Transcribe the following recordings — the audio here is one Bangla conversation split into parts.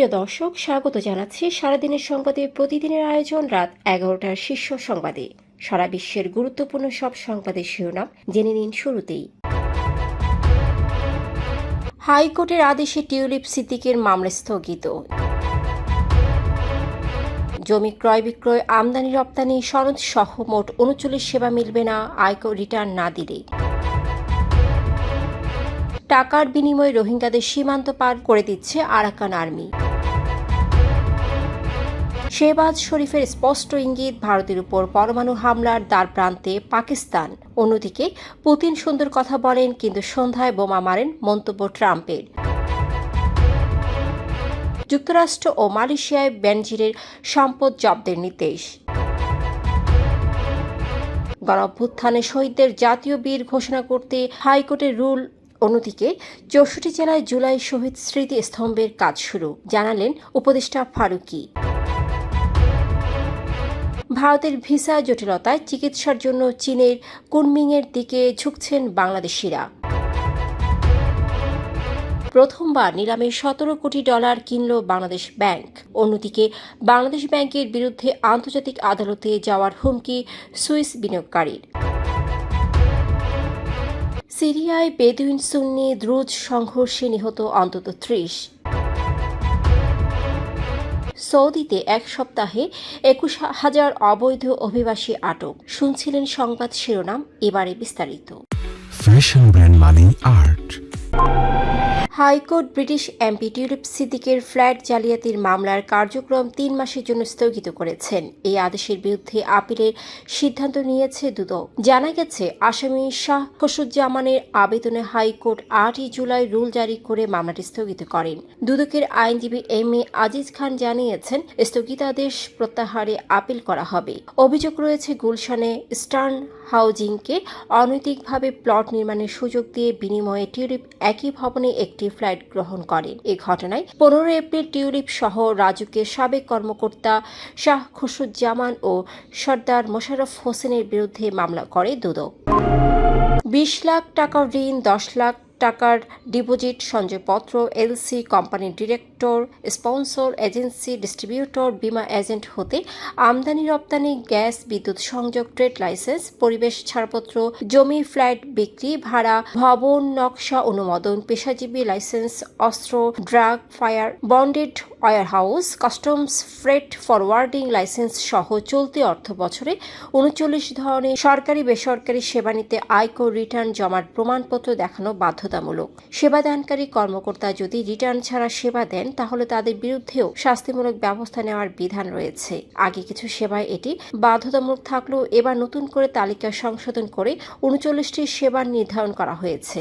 প্রিয় দর্শক, স্বাগত জানাচ্ছি সারাদিনের সংবাদে। প্রতিদিনের আয়োজন রাত এগারোটার শীর্ষ সংবাদে। সারা বিশ্বের গুরুত্বপূর্ণ সব সংবাদের শিরোনাম জেনে নিন শুরুতেই। হাইকোর্টের আদেশে টিউলিপ সিদ্দিকের মামলা স্থগিত। জমি ক্রয় বিক্রয়, আমদানি রপ্তানি সনদ সহ মোট উনচল্লিশ সেবা মিলবে না, আয়কর রিটার্ন না দিলে। টাকার বিনিময়ে রোহিঙ্গাদের সীমান্ত পার করে দিচ্ছে আরাকান আর্মি। শেহবাজ শরীফের স্পষ্ট ইঙ্গিত, ভারতের উপর পরমাণু হামলার দ্বার প্রান্তে পাকিস্তান। অন্যদিকে, পুতিন সুন্দর কথা বলেন, কিন্তু সন্ধ্যায় বোমা মারেন মন্তব্য ট্রাম্পের। যুক্তরাষ্ট্র ও মালয়েশিয়ায় বেনজিরের সম্পদ জব্দের নির্দেশ। গণঅভ্যুত্থানে শহীদদের জাতীয় বীর ঘোষণা করতে হাইকোর্টের রুল অন্যদিকে, চৌষট্টি জেলায় জুলাই শহীদ স্মৃতি স্তম্ভের কাজ শুরু, জানালেন উপদেষ্টা ফারুকি। ভারতের ভিসা জটিলতায় চিকিৎসার জন্য চীনের কুনমিংয়ের দিকে ঝুঁকছেন বাংলাদেশিরা। প্রথমবার নিলামে সতেরো কোটি ডলার কিনল বাংলাদেশ ব্যাংক। অন্যদিকে, বাংলাদেশ ব্যাংকের বিরুদ্ধে আন্তর্জাতিক আদালতে যাওয়ার হুমকি সুইস বিনিয়োগকারীর। সিরিয়ায় বেদুইন সুন্নি দ্রুত সংঘর্ষে নিহত অন্তত ত্রিশ। সৌদিতে এক সপ্তাহে একুশ হাজার অবৈধ অভিবাসী আটক। শুনছিলেন সংবাদ শিরোনাম, এবারে বিস্তারিত। Fashion brand money art high court British MP Tulip সিদ্দিকের ফ্ল্যাট জালিয়াতির মামলার কার্যক্রম তিন মাসের জন্য স্থগিত করেছেন। এই আদেশের বিরুদ্ধে আপিলের সিদ্ধান্ত নিয়েছে দুদক। জানা গেছে, আসামি শাহ খসুজ্জামানের আবেদনে হাইকোর্ট আটই জুলাই রুল জারি করে মামলাটি স্থগিত করেন। দুদকের আইনজীবী এম এ আজিজ খান জানিয়েছেন, স্থগিতাদেশ প্রত্যাহারে আপিল করা হবে। অভিযোগ রয়েছে, গুলশানে স্টার্ন হাউজিংকে অনৈতিকভাবে প্লট নির্মাণের সুযোগ দিয়ে বিনিময়ে টিউলিপ একই ভবনে একটি ফ্ল্যাট গ্রহণ করেন। এ ঘটনায় পনেরো এপ্রিল টিউলিপ সহ রাজুকের সাবেক কর্মকর্তা শাহ খুশুজ্জামান ও সর্দার মোশাররফ হোসেনের বিরুদ্ধে মামলা করে দুদক। বিশ লাখ টাকা ঋণ, দশ লাখ টাকার ডিপোজিট, সঞ্চয়পত্র, এলসি কোম্পানির ডিরেক্টর, স্পন্সর, এজেন্সি, ডিস্ট্রিবিউটর, বিমা এজেন্ট হতে আমদানি, রপ্তানি, গ্যাস, বিদ্যুৎ সংযোগ, ট্রেড লাইসেন্স, পরিবেশ ছাড়পত্র, জমি, ফ্ল্যাট বিক্রি, ভাড়া, ভবন, নকশা, অনুমোদন, পেশাজীবী লাইসেন্স, অস্ত্র, drug, fire, bonded warehouse, customs freight forwarding license সহ চলতি অর্থ বছরে উনচল্লিশ ধরনের সরকারি বেসরকারি সেবা নিতে আয়কর রিটার্ন জমার প্রমাণপত্র দেখানো বাধ্যতামূলক। সেবাদানকারী কর্মকর্তা যদি রিটার্ন ছাড়া সেবা দেন, তাহলে তাদের বিরুদ্ধেও শাস্তিমূলক ব্যবস্থা নেওয়ার বিধান রয়েছে। আগে কিছু সেবায় এটি বাধ্যতামূলক থাকলেও এবার নতুন করে তালিকা সংশোধন করে উনচল্লিশটি সেবা নির্ধারণ করা হয়েছে।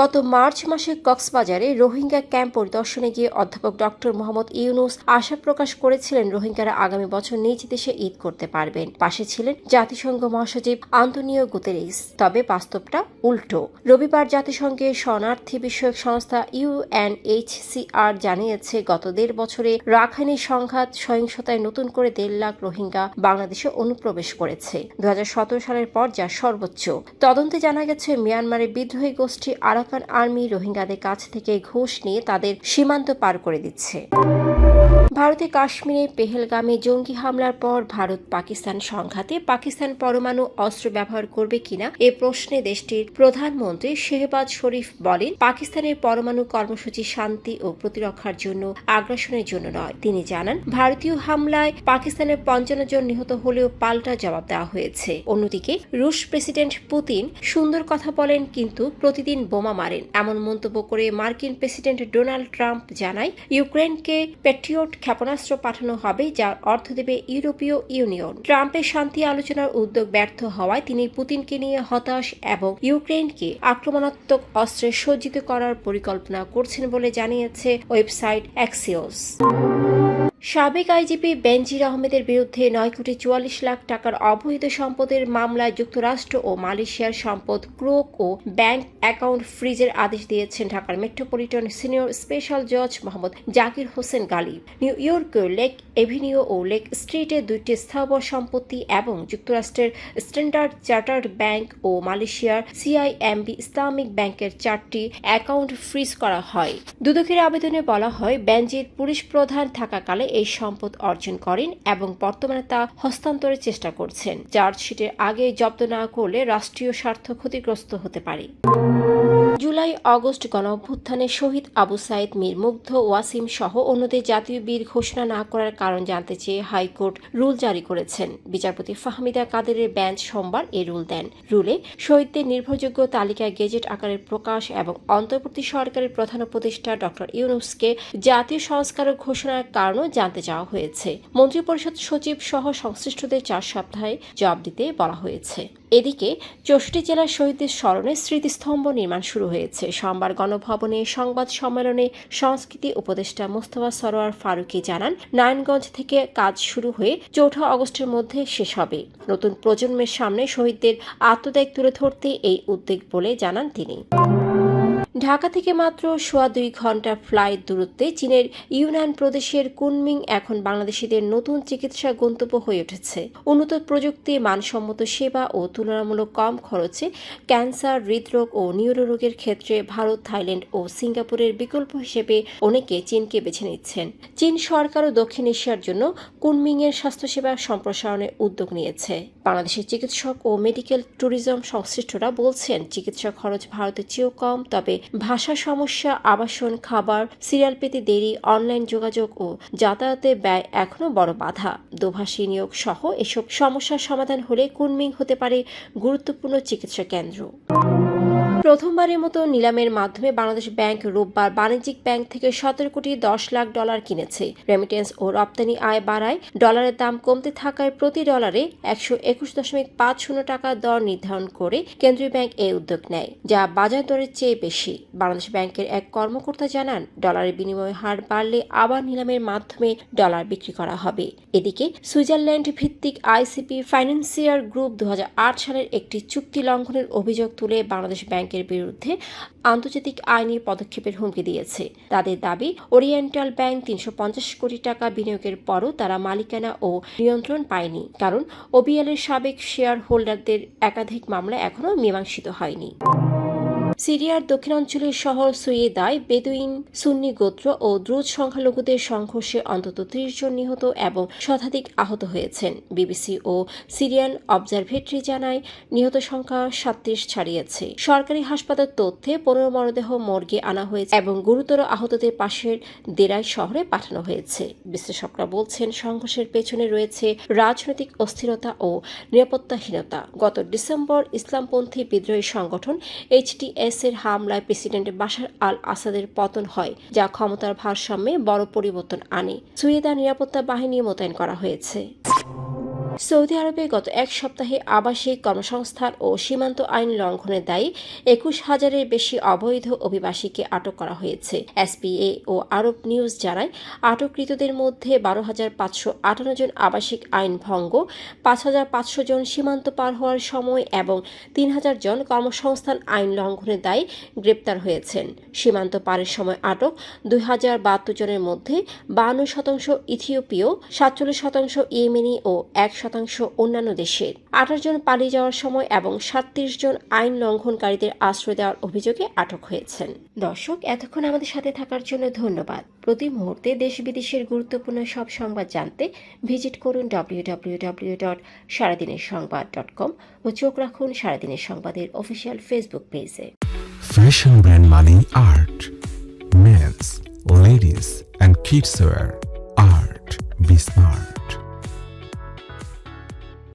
গত মার্চ মাসে কক্সবাজারে রোহিঙ্গা ক্যাম্প পরিদর্শনে গিয়ে অধ্যাপক ডক্টর মোহাম্মদ ইউনুস আশা প্রকাশ করেছিলেন রোহিঙ্গারা আগামী বছর নিজ দেশে ঈদ করতে পারবেন। পাশে ছিলেন জাতিসংঘ মহাসচিব আন্তনিও গুতেরেস। তবে বাস্তবটা উল্টো। রবিবার জাতিসংঘের শরণার্থী বিষয়ক সংস্থা ইউএনএইচসিআর জানিয়েছে, গত দেড় বছরে রাখাইনে সংঘাত, সহিংসতায় নতুন করে দেড় লাখ রোহিঙ্গা বাংলাদেশে অনুপ্রবেশ করেছে। দু হাজার সতেরো সালের পর যা সর্বোচ্চ। তদন্তে জানা গেছে, মিয়ানমারের বিদ্রোহী গোষ্ঠী আরাকান আর্মি রোহিঙ্গাদের কাছ থেকে ঘুষ নিয়ে তাদের সীমান্ত পার করে দিচ্ছে। ভারতে কাশ্মীরে পেহেলগামে জঙ্গি হামলার পর ভারত পাকিস্তান সংঘাতে পাকিস্তান পরমাণু অস্ত্র ব্যবহার করবে কিনা এ প্রশ্নে দেশটির প্রধানমন্ত্রী শেহবাজ শরীফ বলেন, পাকিস্তানের পরমাণু কর্মসূচি শান্তি ও প্রতিরক্ষার জন্য আগ্রাসনের জন্য নয়। তিনি জানান, ভারতীয় হামলায় পাকিস্তানের পঞ্চান্ন জন নিহত হলেও পাল্টা জবাব দেওয়া হয়েছে। অন্যদিকে, রুশ প্রেসিডেন্ট পুতিন সুন্দর কথা বলেন কিন্তু প্রতিদিন বোমা মারেন। এমন মন্তব্য করে মার্কিন প্রেসিডেন্ট ডোনাল্ড ট্রাম্প জানায়, ইউক্রেনকে পেট্রিয়ট ক্ষেপণাস্ত্র পাঠানো হবে, যার অর্থ দেবে ইউরোপীয় ইউনিয়ন। ট্রাম্পের শান্তি আলোচনার উদ্যোগ ব্যর্থ হওয়ায় তিনি পুতিনকে নিয়ে হতাশ এবং ইউক্রেনকে আক্রমণাত্মক অস্ত্রে সজ্জিত করার পরিকল্পনা করছেন বলে জানিয়েছে ওয়েবসাইট অ্যাক্সিওস। সাবেক আইজিপি বেনজির আহমেদের বিরুদ্ধে নয় কোটি চুয়াল্লিশ লাখ টাকার অবৈধ সম্পদের মামলায় যুক্তরাষ্ট্র ও মালয়েশিয়ার সম্পদ ক্রোক ও ব্যাংক অ্যাকাউন্ট ফ্রিজের আদেশ দিয়েছেন ঢাকার মেট্রোপলিটন সিনিয়র স্পেশাল জজ মোহাম্মদ জাকির হোসেন গালিব নিউ ইয়র্কের লেক এভিনিউ ও লেক স্ট্রিটে দুইটি স্থাবর সম্পত্তি এবং যুক্তরাষ্ট্রের স্ট্যান্ডার্ড চার্টার্ড ব্যাংক ও মালয়েশিয়ার সিআইএমবি ইসলামিক ব্যাংকের চারটি অ্যাকাউন্ট ফ্রিজ করা হয়। দুদকের আবেদনে বলা হয়, বেনজির পুলিশ প্রধান থাকাকালে এই সম্পদ অর্জন করেন এবং বর্তমানে তা হস্তান্তরের চেষ্টা করছেন। চার্জশিটের আগে জব্দ না করলে রাষ্ট্রীয় স্বার্থ ক্ষতিগ্রস্ত হতে পারে। জুলাই আগস্ট গণ অভ্যুত্থানে শহীদ আবু সাইদ মীর মুগ্ধ, ওয়াসিম সহ অন্যদের জাতীয় বীর ঘোষণা না করার কারণ জানতে চেয়ে হাইকোর্ট রুল জারি করেছেন। বিচারপতি ফাহমিদা কাদেরের বেঞ্চ সোমবার এ রুল দেন। রুলে শহীদদের নির্ভরযোগ্য তালিকায় গেজেট আকারের প্রকাশ এবং অন্তর্বর্তী সরকারের প্রধান উপদেষ্টা ডক্টর ইউনুসকে জাতীয় সংস্কারক ঘোষণার কারণও জানতে চাওয়া হয়েছে। মন্ত্রিপরিষদ সচিব সহ সংশ্লিষ্টদের চার সপ্তাহে জবাব দিতে বলা হয়েছে। এদিকে চষ্টি জেলার শহীদদের স্মরণে স্মৃতিস্তম্ভ নির্মাণ শুরু হয়েছে। সোমবার গণভবনে সংবাদ সম্মেলনে সংস্কৃতি উপদেষ্টা মোস্তফা সরোয়ার ফারুকি জানান, নারায়ণগঞ্জ থেকে কাজ শুরু হয়ে চৌঠা অগস্টের মধ্যে শেষ হবে। নতুন প্রজন্মের সামনে শহীদদের আত্মত্যাগ তুলে ধরতে এই উদ্যোগ বলে জানান তিনি। ঢাকা থেকে মাত্র সোয়া দুই ঘণ্টা ফ্লাইট দূরত্বে চীনের ইউনান প্রদেশের কুনমিং এখন বাংলাদেশিদের নতুন চিকিৎসা গন্তব্য হয়ে উঠেছে। উন্নত প্রযুক্তি, মানসম্মত সেবা ও তুলনামূলক কম খরচে ক্যান্সার, হৃদরোগ ও নিউরোরোগের ক্ষেত্রে ভারত, থাইল্যান্ড ও সিঙ্গাপুরের বিকল্প হিসেবে অনেকে চীনকে বেছে নিচ্ছেন। চীন সরকারও দক্ষিণ এশিয়ার জন্য কুনমিংয়ের স্বাস্থ্যসেবা সম্প্রসারণের উদ্যোগ নিয়েছে। বাংলাদেশের চিকিৎসক ও মেডিকেল ট্যুরিজম সংশ্লিষ্টরা বলছেন, চিকিৎসা খরচ ভারতের চেয়েও কম, তবে ভাষা সমস্যা, আবাসন, খাবার সিরিয়াল পেতে দেরি অনলাইন যোগাযোগ ও যাতায়াতের ব্যয় এখনও বড় বাধা। দোভাষী নিয়োগ সহ এসব সমস্যার সমাধান হলে কুনমিং হতে পারে গুরুত্বপূর্ণ চিকিৎসা কেন্দ্র। প্রথমবারের মতো নিলামের মাধ্যমে বাংলাদেশ ব্যাংক রোববার বাণিজ্যিক ব্যাংক থেকে সতেরো কোটি দশ লাখ ডলার কিনেছে। রেমিটেন্স ও রপ্তানি আয় বাড়ায়। ডলারের দাম কমতে থাকায় প্রতি ডলারে একশো একুশ দশমিক পাঁচ শূন্য টাকা দর নির্ধারণ করে কেন্দ্রীয় ব্যাংক এই উদ্যোগ নেয়, যা বাজার দরের চেয়ে বেশি। বাংলাদেশ ব্যাংকের এক কর্মকর্তা জানান, ডলারের বিনিময় হার বাড়লে আবার নিলামের মাধ্যমে ডলার বিক্রি করা হবে। এদিকে সুইজারল্যান্ড ভিত্তিক আইসিপি ফাইন্যান্সিয়ার গ্রুপ দু হাজার আট সালের একটি চুক্তি লঙ্ঘনের অভিযোগ তুলে বাংলাদেশ ব্যাংকের বিরুদ্ধে আন্তর্জাতিক আইনি পদক্ষেপের হুমকি দিয়েছে। তাদের দাবি, ওরিয়েন্টাল ব্যাংক তিনশো পঞ্চাশ কোটি টাকা বিনিয়োগের পরও তারা মালিকানা ও নিয়ন্ত্রণ পায়নি, কারণ ওবিএল এর সাবেক শেয়ার হোল্ডারদের একাধিক মামলা এখনও মীমাংসিত হয়নি। সিরিয়ার দক্ষিণাঞ্চলের শহর সুয়েদায় বেদুইন, সুন্নি গোত্র ও দ্রুত সংখ্যালঘুদের সংঘর্ষে অন্তত ত্রিশ জন নিহত এবং শতাধিক আহত হয়েছেন, বিবিসি ও সিরিয়ান অবজারভেটরি জানায়। নিহত সংখ্যা সাতত্রিশ ছাড়িয়েছে। সরকারি হাসপাতাল তথ্যে পনেরো মরদেহ মর্গে আনা হয়েছে এবং গুরুতর আহতদের পাশের দেরাই শহরে পাঠানো হয়েছে। বিশ্লেষকরা বলছেন, সংঘর্ষের পেছনে রয়েছে রাজনৈতিক অস্থিরতা ও নিরাপত্তাহীনতা। গত ডিসেম্বর ইসলামপন্থী বিদ্রোহী সংগঠন এইচটিএস এর হামলায় প্রেসিডেন্ট বাশার আল আসাদের পতন হয়, যা ক্ষমতার ভারসাম্যে বড় পরিবর্তন আনে। সুয়েদা নিরাপত্তা বাহিনী মোতায়েন করা হয়েছে। সৌদি আরবে গত এক সপ্তাহে আবাসিক কর্মসংস্থান ও সীমান্ত আইন লঙ্ঘনের দায়ী একুশ হাজারের বেশি অবৈধ অভিবাসীকে আটক করা হয়েছে। এসপিএ ও আরব নিউজ জানায়, আটককৃতদের মধ্যে বারো হাজার পাঁচশো আটান্ন জন আবাসিক আইন ভঙ্গ, পাঁচ হাজার পাঁচশো জন সীমান্ত পার হওয়ার সময় এবং তিন হাজার জন কর্মসংস্থান আইন লঙ্ঘনের দায়ী গ্রেপ্তার হয়েছেন। সীমান্ত পারের সময় আটক দুই হাজার বাহাত্তর জনের মধ্যে বান্ন শতাংশ ইথিওপীয়, সাতচল্লিশ শতাংশ ইয়েমেনি ও এক শতাংশ অন্যান্য দেশের আঠাশ জন পালিয়ে যাওয়ার সময় এবং সাতত্রিশ জন আইন লঙ্ঘনকারীদের আশ্রয় দেওয়ার অভিযোগে আটক হয়েছেন দর্শক এতক্ষণ আমাদের সাথে থাকার জন্য ধন্যবাদ প্রতি মুহূর্তে দেশ বিদেশের গুরুত্বপূর্ণ সব সংবাদ জানতে ভিজিট করুন ডব্লিউ ডব্লিউ ডব্লিউ ডট সারাদিনের সংবাদ ডট কম ও চোখ রাখুন সারাদিনের সংবাদের অফিসিয়াল ফেসবুক পেজে Fashion brand Mali Art. Men's, ladies, and kids wear. Art. Be smart.